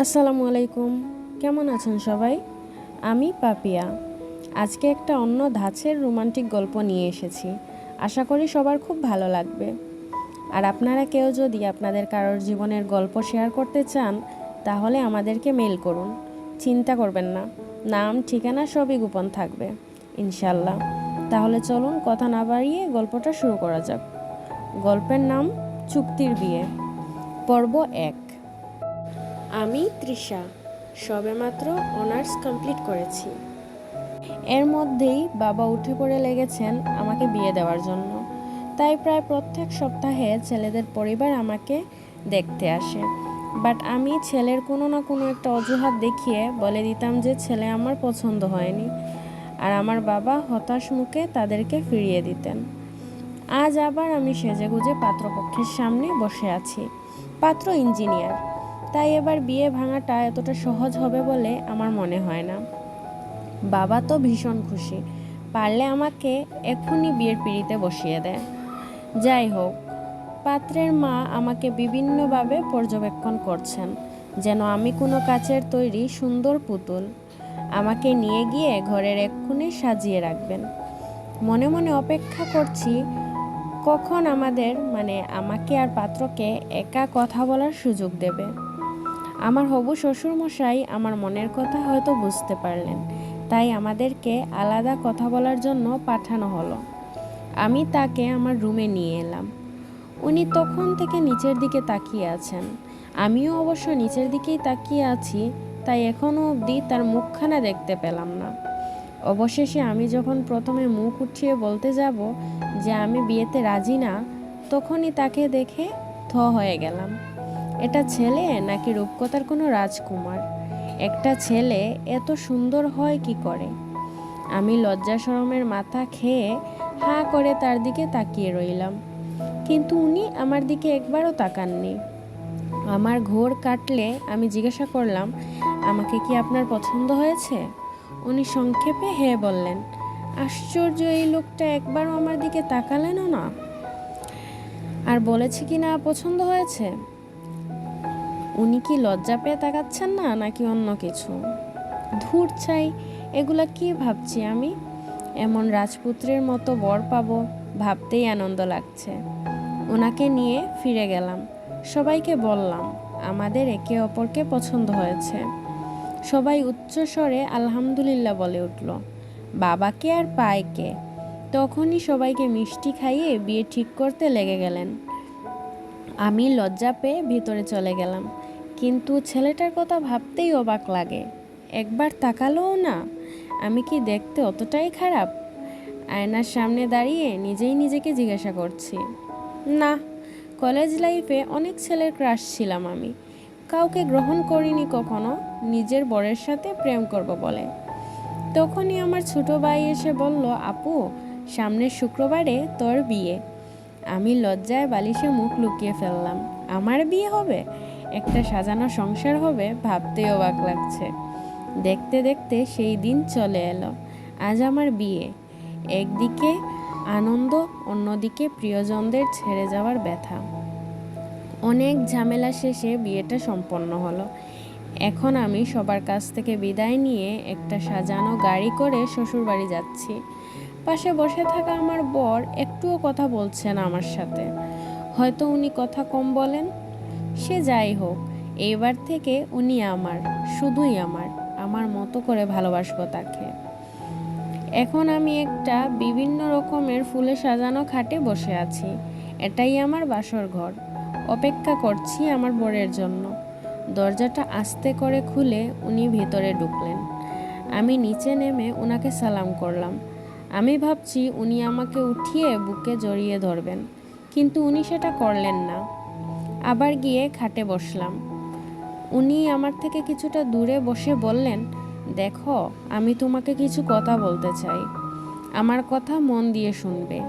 আসসালামু আলাইকুম। কেমন আছেন সবাই? আমি পাপিয়া। আজকে একটা অন্য ধাঁচের রোমান্টিক গল্প নিয়ে এসেছি। আশা করি সবার খুব ভালো লাগবে। আর আপনারা কেউ যদি আপনাদের কারোর জীবনের গল্প শেয়ার করতে চান, তাহলে আমাদেরকে মেল করুন। চিন্তা করবেন না। নাম, ঠিকানা সবই গোপন থাকবে। ইনশাল্লাহ তাহলে চলুন কথা না বাড়িয়ে গল্পটা শুরু করা যাক। গল্পের নাম, চুক্তির বিয়ে। পর্ব এক। আমি তৃষা, সবেমাত্র অনার্স কমপ্লিট করেছি। এর মধ্যেই বাবা উঠে পড়ে লেগেছেন আমাকে বিয়ে দেওয়ার জন্য। তাই প্রায় প্রত্যেক সপ্তাহে ছেলেদের পরিবার আমাকে দেখতে আসে। বাট আমি ছেলের কোনো না কোনো একটা অজুহাত দেখিয়ে বলে দিতাম যে ছেলে আমার পছন্দ হয়নি। আর আমার বাবা হতাশ মুখে তাদেরকে ফিরিয়ে দিতেন। আজ আবার আমি সেজেগুজে পাত্রপক্ষের সামনে বসে আছি। পাত্র ইঞ্জিনিয়ার। তাই এবার বিয়ে ভাঙাটা এতটা সহজ হবে বলে আমার মনে হয় না। বাবা তো ভীষণ খুশি। পারলে আমাকে এক্ষুনি বিয়ের পিড়িতে বসিয়ে দেয়। যাই হোক, পাত্রের মা আমাকে বিভিন্নভাবে পর্যবেক্ষণ করছেন, যেন আমি কোনো কাচের তৈরি সুন্দর পুতুল আমাকে নিয়ে গিয়ে ঘরের এক্ষুনি সাজিয়ে রাখবেন। মনে মনে অপেক্ষা করছি, কখন আমাদের মানে আমাকে আর পাত্রকে একা কথা বলার সুযোগ দেবে। আমার হবু শ্বশুরমশাই আমার মনের কথা হয়তো বুঝতে পারলেন। তাই আমাদেরকে আলাদা কথা বলার জন্য পাঠানো হলো। আমি তাকে আমার রুমে নিয়ে এলাম। উনি তখন থেকে নিচের দিকে তাকিয়ে আছেন। আমিও অবশ্য নিচের দিকেই তাকিয়ে আছি, তাই এখনও অবধি তার মুখখানা দেখতে পেলাম না। অবশেষে আমি যখন প্রথমে মুখ উঠিয়ে বলতে যাব যে আমি বিয়েতে রাজি না, তখনই তাকে দেখে থ হয়ে গেলাম। এটা ছেলে নাকি রূপকথার কোনো রাজকুমার? একটা ছেলে এত সুন্দর হয় কি করে? আমি লজ্জা শরমের মাথা খেয়ে হাঁ করে তার দিকে তাকিয়ে রইলাম। কিন্তু উনি আমার দিকে একবারও তাকাননি। আমার ঘোর কাটলে আমি জিজ্ঞাসা করলাম, আমাকে কি আপনার পছন্দ হয়েছে? উনি সংক্ষেপে হে বললেন, আশ্চর্য, এই লোকটা একবারও আমার দিকে তাকালেনও না। আর বলেছে কি না পছন্দ হয়েছে? উনি কি লজ্জা পেয়ে তাকাচ্ছেন না, নাকি অন্য কিছু? ধূর চাই এগুলা কি ভাবছি আমি? এমন রাজপুত্রের মতো বর পাবো, ভাবতেই আনন্দ লাগছে। ওনাকে নিয়ে ফিরে গেলাম। সবাইকে বললাম, আমাদের একে অপরকে পছন্দ হয়েছে। সবাই উচ্চস্বরে আলহামদুলিল্লাহ বলে উঠল বাবাকে আর পায়কে তখনই সবাইকে মিষ্টি খাইয়ে বিয়ে ঠিক করতে লেগে গেলেন। আমি লজ্জা পেয়ে ভিতরে চলে গেলাম। কিন্তু ছেলেটার কথা ভাবতেই অবাক লাগে। একবার তাকালোও না। আমি কি দেখতে অতটাই খারাপ? আয়নার সামনে দাঁড়িয়ে নিজেই নিজেকে জিজ্ঞাসা করছি। না, কলেজ লাইফে অনেক ছেলের ক্রাশ ছিলাম আমি। কাউকে গ্রহণ করিনি কখনো, নিজের বরের সাথে প্রেম করব বলে। তখনই আমার ছোট ভাই এসে বলল, আপু, সামনের শুক্রবারে তোর বিয়ে। আমি লজ্জায় বালিশে মুখ লুকিয়ে ফেললাম। আমার বিয়ে হবে? একটা সাজানো সংসার হবে ভাবতে অবাক লাগছে। দেখতে দেখতে সেই দিন চলে এলো। আজ আমার বিয়ে। একদিকে আনন্দ, অন্যদিকে প্রিয়জনদের ছেড়ে যাওয়ার ব্যথা। অনেক ঝামেলা শেষে বিয়েটা সম্পন্ন হলো। এখন আমি সবার কাছ থেকে বিদায় নিয়ে একটা সাজানো গাড়ি করে শ্বশুরবাড়ি যাচ্ছি। পাশে বসে থাকা আমার বর একটুও কথা বলছেন আমার সাথে। হয়তো উনি কথা কম বলেন সে যাই হোক এইবার থেকে উনি আমার, শুধুই আমার আমার মতো করে ভালোবাসবো তাকে। এখন আমি একটা বিভিন্ন রকমের ফুলে সাজানো খাটে বসে আছি। এটাই আমার বাসর ঘর। অপেক্ষা করছি আমার বরের জন্য। দরজাটা আস্তে করে খুলে উনি ভেতরে ঢুকলেন। আমি নিচে নেমে ওনাকে সালাম করলাম। আমি ভাবছি উনি আমাকে উঠিয়ে বুকে জড়িয়ে ধরবেন, কিন্তু উনি সেটা করলেন না। আবার গিয়ে খাটে বসলাম। উনি আমার থেকে কিছুটা দূরে বসে বললেন, দেখো, আমি তোমাকে কিছু কথা বলতে চাই। আমার কথা মন দিয়ে শুনবে।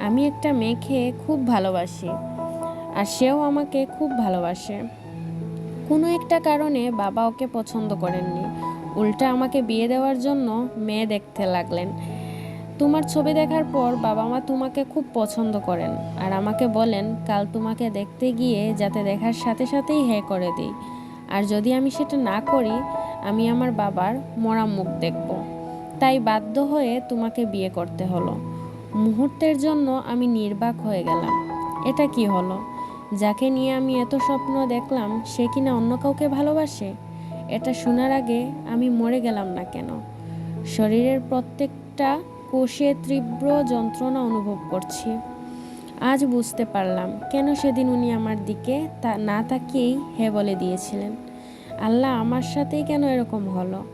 আমি একটা মেয়েকে খুব ভালোবাসি, আর সেও আমাকে খুব ভালোবাসে। কোনো একটা কারণে বাবা ওকে পছন্দ করেননি। উল্টা আমাকে বিয়ে দেওয়ার জন্য মেয়ে দেখতে লাগলেন। তোমার ছবি দেখার পর বাবা মা তোমাকে খুব পছন্দ করেন। আর আমাকে বলেন, কাল তোমাকে দেখতে গিয়ে যাতে দেখার সাথে সাথেই হ্যাঁ করে দিই। আর যদি আমি সেটা না করি, আমি আমার বাবার মরা মুখ দেখব। তাই বাধ্য হয়ে তোমাকে বিয়ে করতে হলো। মুহূর্তের জন্য আমি নির্বাক হয়ে গেলাম। এটা কি হলো? যাকে নিয়ে আমি এত স্বপ্ন দেখলাম, সে কিনা অন্য কাউকে ভালোবাসে? এটা শোনার আগে আমি মরে গেলাম না কেন? শরীরের প্রত্যেকটা কোষে তীব্র যন্ত্রণা অনুভব করছি। আজ বুঝতে পারলাম কেন সেদিন উনি আমার দিকে তা, না তাকিয়েই হে বলে দিয়েছিলেন। আল্লাহ আমার সাথেই কেন এরকম হলো?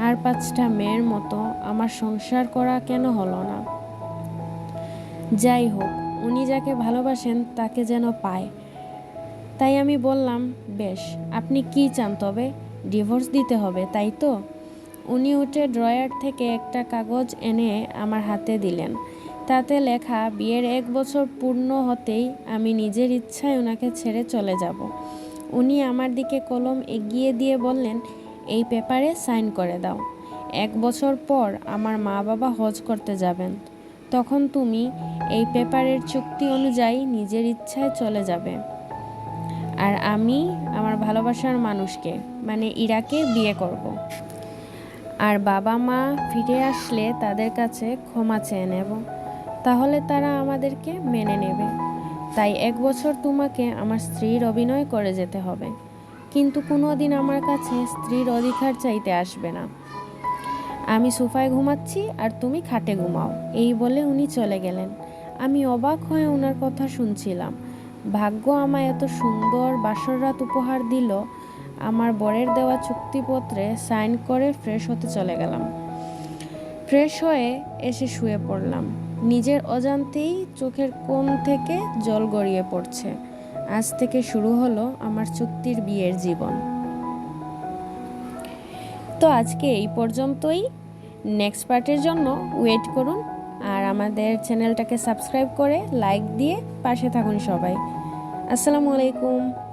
আর পাঁচটা মেয়ের মতো আমার সংসার করা কেন হলো না? যাই হোক, উনি যাকে ভালোবাসেন তাকে যেন পায়। তাই আমি বললাম, বেশ, আপনি কি চান তবে? ডিভোর্স দিতে হবে, তাই তো? উনি উঠে ড্রয়ার থেকে একটা কাগজ এনে আমার হাতে দিলেন। তাতে লেখা, বিয়ের এক বছর পূর্ণ হতেই আমি নিজের ইচ্ছায় ওনাকে ছেড়ে চলে যাব। উনি আমার দিকে কলম এগিয়ে দিয়ে বললেন, এই পেপারে সাইন করে দাও। এক বছর পর আমার মা বাবা হজ করতে যাবেন। তখন তুমি এই পেপারের চুক্তি অনুযায়ী নিজের ইচ্ছায় চলে যাবে। আর আমি আমার ভালোবাসার মানুষকে মানে ইরাকে বিয়ে করব। আর বাবা মা ফিরে আসলে তাদের কাছে ক্ষমা চেয়ে নেব। তাহলে তারা আমাদেরকে মেনে নেবে। তাই এক বছর তোমাকে আমার স্ত্রীর অভিনয় করে যেতে হবে। কিন্তু কোনো দিন আমার কাছে স্ত্রীর অধিকার চাইতে আসবে না। আমি সোফায় ঘুমাচ্ছি আর তুমি খাটে ঘুমাও। এই বলে উনি চলে গেলেন। আমি অবাক হয়ে ওনার কথা শুনছিলাম। ভাগ্য আমায় এত সুন্দর বাসর রাত উপহার দিল আমার বরের দেওয়া চুক্তিপত্রে সাইন করে ফ্রেশ হতে চলে গেলাম। ফ্রেশ হয়ে এসে শুয়ে পড়লাম। নিজের অজান্তেই চোখের কোণ থেকে জল গড়িয়ে পড়ছে। আজ থেকে শুরু হলো আমার চুক্তির বিয়ের জীবন। তো আজকে এই পর্যন্তই। নেক্সট পার্টের জন্য ওয়েট করুন আর আমাদের চ্যানেলটাকে সাবস্ক্রাইব করে লাইক দিয়ে পাশে থাকুন সবাই। আসসালামু আলাইকুম।